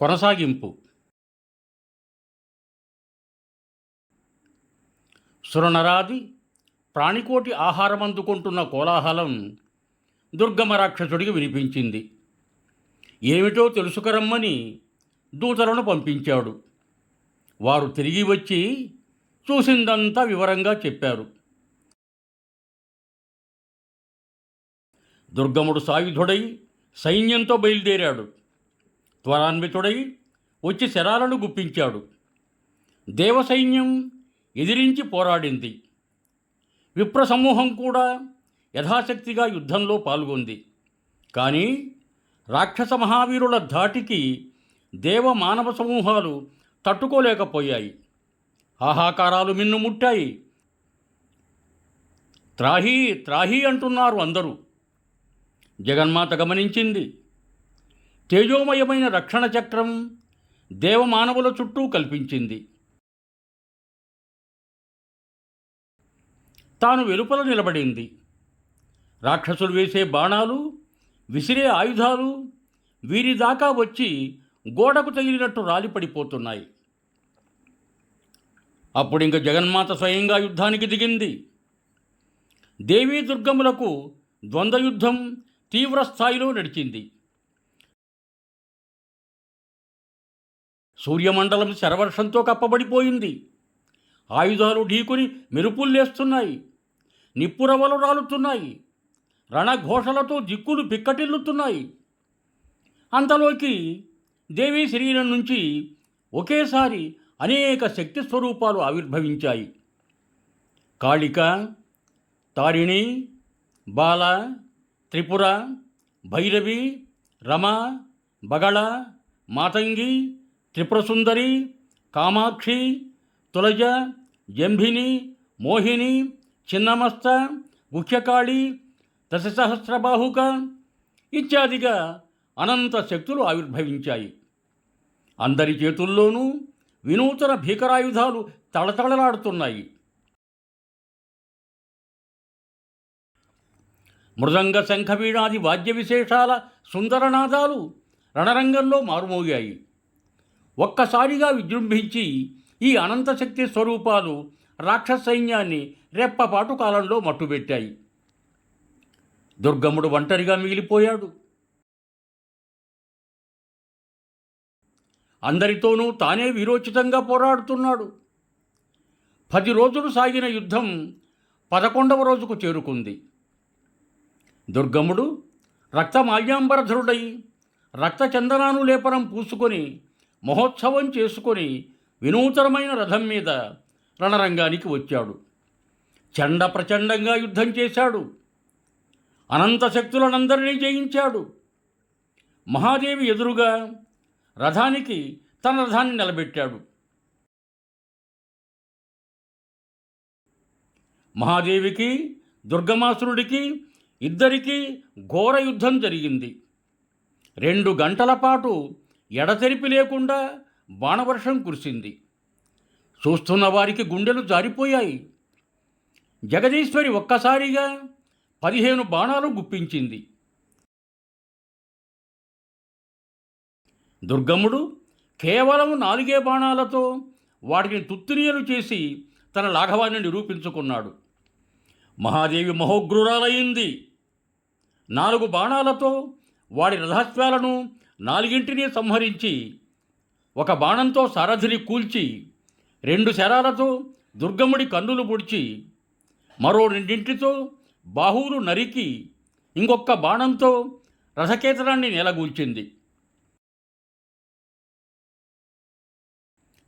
కొనసాగింపు. సురనరాది ప్రాణికోటి ఆహారం అందుకుంటున్న కోలాహలం దుర్గమ రాక్షసుడికి వినిపించింది. ఏమిటో తెలుసుకరమ్మని దూతలను పంపించాడు. వారు తిరిగి వచ్చి చూసిందంతా వివరంగా చెప్పారు. దుర్గముడు సాయుధుడై సైన్యంతో బయలుదేరాడు. త్వరాన్వితుడై వచ్చి శరాలను గుప్పించాడు. దేవసైన్యం ఎదిరించి పోరాడింది. విప్ర సమూహం కూడా యథాశక్తిగా యుద్ధంలో పాల్గొంది. కానీ రాక్షస మహావీరుల ధాటికి దేవ మానవ సమూహాలు తట్టుకోలేకపోయాయి. హాహాకారాలు మిన్నుముట్టాయి త్రాహీ త్రాహీ అంటున్నారు అందరూ. జగన్మాత గమనించింది. తేజోమయమైన రక్షణ చక్రం దేవమానవుల చుట్టూ కల్పించింది. తాను వెలుపల నిలబడింది. రాక్షసులు వేసే బాణాలు విసిరే ఆయుధాలు వీరి దాకా వచ్చి గోడకు తగిలినట్టు రాలిపడిపోతున్నాయి. అప్పుడు ఇంక జగన్మాత స్వయంగా యుద్ధానికి దిగింది. దేవీ దుర్గములకు ద్వంద్వయుద్ధం తీవ్ర స్థాయిలో నడిచింది. సూర్యమండలం శరవర్షంతో కప్పబడిపోయింది. ఆయుధాలు ఢీకొని మెరుపుల్లేస్తున్నాయి నిప్పురవలు రాలుతున్నాయి. రణఘోషలతో దిక్కులు పిక్కటిల్లుతున్నాయి అంతలోకి దేవీ శరీరం నుంచి ఒకేసారి అనేక శక్తి స్వరూపాలు ఆవిర్భవించాయి. కాళిక తారిణి బాల త్రిపుర భైరవి రమ బగళ మాతంగి త్రిపురసుందరి కామాక్షి తులజ జంభిని మోహిని చిన్నమస్త ముఖ్యకాళి దశసహస్రబాహుక ఇత్యాదిగా అనంత శక్తులు ఆవిర్భవించాయి. అందరి చేతుల్లోనూ వినూతన భీకరాయుధాలు తళతళలాడుతున్నాయి. మృదంగ శంఖవీణాది వాద్య విశేషాల సుందరనాదాలు రణరంగంలో మారుమోగాయి. ఒక్కసారిగా విజృంభించి ఈ అనంతశక్తి స్వరూపాలు రాక్షస సైన్యాన్ని రెప్పపాటు కాలంలో మట్టుబెట్టాయి. దుర్గముడు ఒంటరిగా మిగిలిపోయాడు. అందరితోనూ తానే వీరోచితంగా పోరాడుతున్నాడు. పది రోజులు సాగిన యుద్ధం పదకొండవ రోజుకు చేరుకుంది. దుర్గముడు రక్తమాల్యాంబరధరుడై రక్తచందనాను లేపనం పూసుకొని మహోత్సవం చేసుకొని వినూతనమైన రథం మీద రణరంగానికి వచ్చాడు. చండ ప్రచండంగా యుద్ధం చేశాడు. అనంత శక్తులనందరినీ జయించాడు. మహాదేవి ఎదురుగా రథానికి తన రథాన్ని నిలబెట్టాడు. మహాదేవికి దుర్గమాసురుడికి ఇద్దరికీ ఘోర యుద్ధం జరిగింది. రెండు గంటల పాటు ఎడతెరిపి లేకుండా బాణవర్షం కురిసింది. చూస్తున్న వారికి గుండెలు జారిపోయాయి. జగదీశ్వరి ఒక్కసారిగా పదిహేను బాణాలు గుప్పించింది. దుర్గమ్ముడు కేవలం నాలుగే బాణాలతో వాటిని తుత్తిరియలు చేసి తన లాఘవాన్ని నిరూపించుకున్నాడు. మహాదేవి మహోగ్రురాలయ్యింది నాలుగు బాణాలతో వాడి రథాశ్వాలను నాలుగింటిని సంహరించి ఒక బాణంతో సారథిని కూల్చి రెండు శరాలతో దుర్గముడి కన్నులు పొడిచి మరో రెండింటితో బాహువులు నరికి ఇంకొక బాణంతో రథకేతనాన్ని నెలగూల్చింది.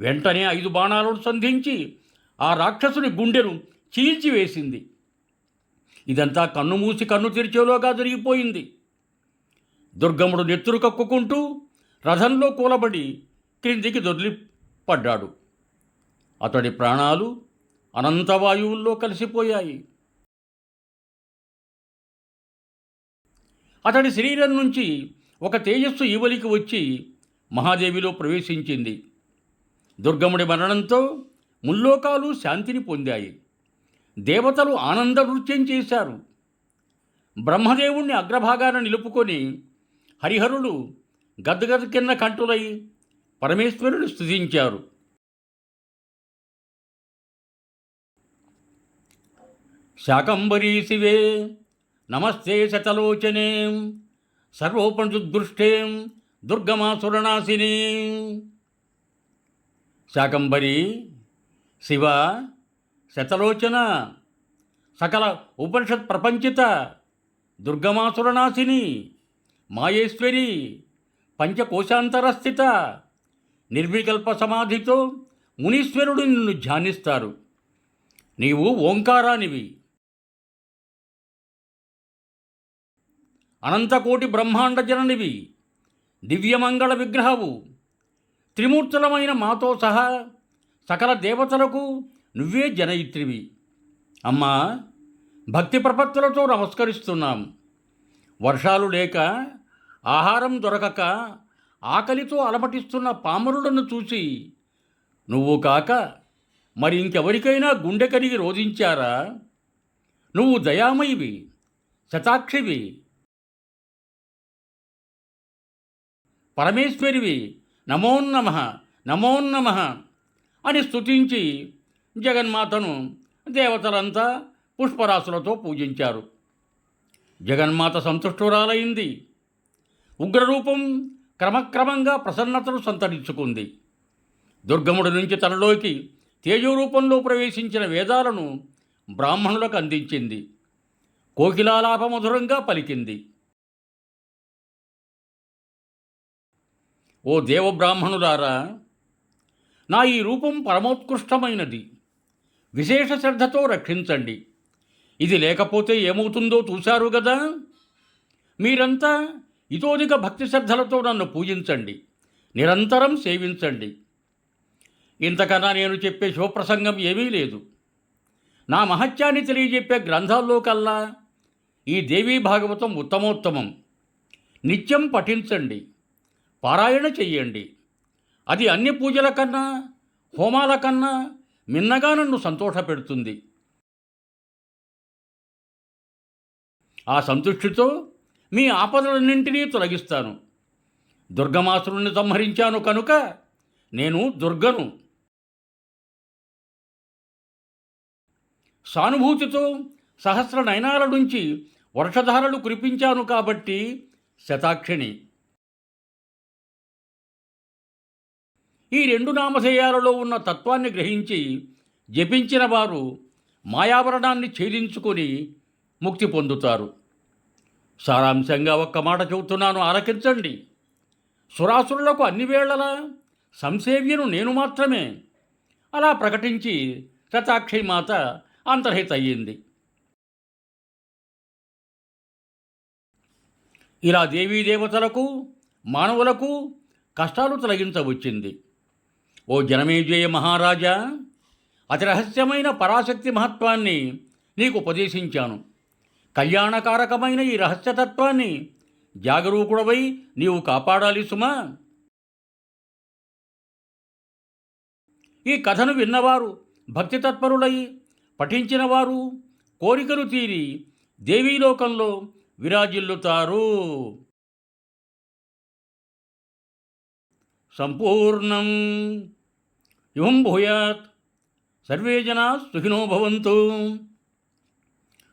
వెంటనే ఐదు బాణాలను సంధించి ఆ రాక్షసుని గుండెను చీల్చివేసింది. ఇదంతా కన్ను మూసి కన్ను తెరిచేలోగా జరిగిపోయింది. దుర్గముడు నెత్తురు కక్కుకుంటూ రథంలో కూలబడి క్రిందికి దొర్లి పడ్డాడు అతడి ప్రాణాలు అనంతవాయువుల్లో కలిసిపోయాయి. అతడి శరీరం నుంచి ఒక తేజస్సు ఈవలికి వచ్చి మహాదేవిలో ప్రవేశించింది. దుర్గముడి మరణంతో ముల్లోకాలు శాంతిని పొందాయి. దేవతలు ఆనంద నృత్యం చేశారు. బ్రహ్మదేవుణ్ణి అగ్రభాగాన నిలుపుకొని హరిహరులు గద్దగద కింద కంటులై పరమేశ్వరుడు స్థుతించారు శాకంబరీ శివే నమస్తే శతలోచనే సర్వోపనిషుదృష్టేం దుర్గమాసురనాశిని. శాకంబరి శివ శతలోచన సకల ఉపనిషత్ ప్రపంచిత దుర్గమాసురనాశిని. మాయేశ్వరి పంచకోశాంతరస్థిత నిర్వికల్ప సమాధితో మునీశ్వరుడు నిన్ను ధ్యానిస్తారు. నీవు ఓంకారానివి. అనంతకోటి బ్రహ్మాండ జననివి దివ్యమంగళ విగ్రహవు. త్రిమూర్తులమైన మాతో సహా సకల దేవతలకు నువ్వే జనయిత్రివి. అమ్మా భక్తి ప్రపత్తులతో నమస్కరిస్తున్నాం. వర్షాలు లేక ఆహారం దొరకక ఆకలితో అలమటిస్తున్న పామరులను చూసి నువ్వు కాక మరి ఇంకెవరికైనా గుండె కరిగి రోధించారా? నువ్వు దయామయివి శతాక్షివి పరమేశ్వరివి నమోన్నమ నమోన్నమ అని స్తుతించి జగన్మాతను దేవతలంతా పుష్పరాశులతో పూజించారు. జగన్మాత సంతుష్టురాలైంది. ఉగ్రరూపం క్రమక్రమంగా ప్రసన్నతను సంతరించుకుంది. దుర్గముడి నుంచి తనలోకి తేజరూపంలో ప్రవేశించిన వేదాలను బ్రాహ్మణులకు అందించింది. కోకిలాలాపమధురంగా పలికింది. ఓ దేవబ్రాహ్మణులారా నా ఈ రూపం పరమోత్కృష్టమైనది. విశేష శ్రద్ధతో రక్షించండి. ఇది లేకపోతే ఏమవుతుందో చూశారు కదా మీరంతా ఇతోధిక భక్తి శ్రద్ధలతో నన్ను పూజించండి. నిరంతరం సేవించండి. ఇంతకన్నా నేను చెప్పే శివప్రసంగం ఏమీ లేదు. నా మహత్యాన్ని తెలియజెప్పే గ్రంథాల్లో కల్లా ఈ దేవీ భాగవతం ఉత్తమోత్తమం. నిత్యం పఠించండి. పారాయణ చెయ్యండి. అది అన్ని పూజల కన్నా హోమాల కన్నా మిన్నగా నన్ను సంతోషపెడుతుంది. ఆ సంతుష్టితో మీ ఆపదలన్నింటినీ తొలగిస్తాను. దుర్గమాసురుణ్ణి సంహరించాను కనుక నేను దుర్గను. సానుభూతితో సహస్ర నయనాల నుంచి వర్షధారలు కురిపించాను కాబట్టి శతాక్షిణి. ఈ రెండు నామధేయాలలో ఉన్న తత్వాన్ని గ్రహించి జపించిన వారు మాయావరణాన్ని ఛేదించుకొని ముక్తి పొందుతారు. సారాంశంగా ఒక్క మాట చెబుతున్నాను ఆలకించండి. సురాసురులకు అన్ని వేళలా సంసేవ్యను నేను మాత్రమే. అలా ప్రకటించి శతాక్షి మాత అంతర్హిత అయ్యింది ఇలా దేవీ దేవతలకు మానవులకు కష్టాలు తొలగించవచ్చింది ఓ జనమేజయ మహారాజా అతి రహస్యమైన పరాశక్తి మహత్వాన్ని నీకు ఉపదేశించాను. కళ్యాణకారకమైన ఈ రహస్యతత్వాన్ని జాగరూకుడవై నీవు కాపాడాలి సుమా. ఈ కథను విన్నవారు భక్తి తత్పరులై పఠించినవారు కోరికలు తీరి దేవీలోకంలో విరాజిల్లుతారు. సంపూర్ణం ఇవం భూయాత్. సర్వే జనా సుఖినో భవంతు.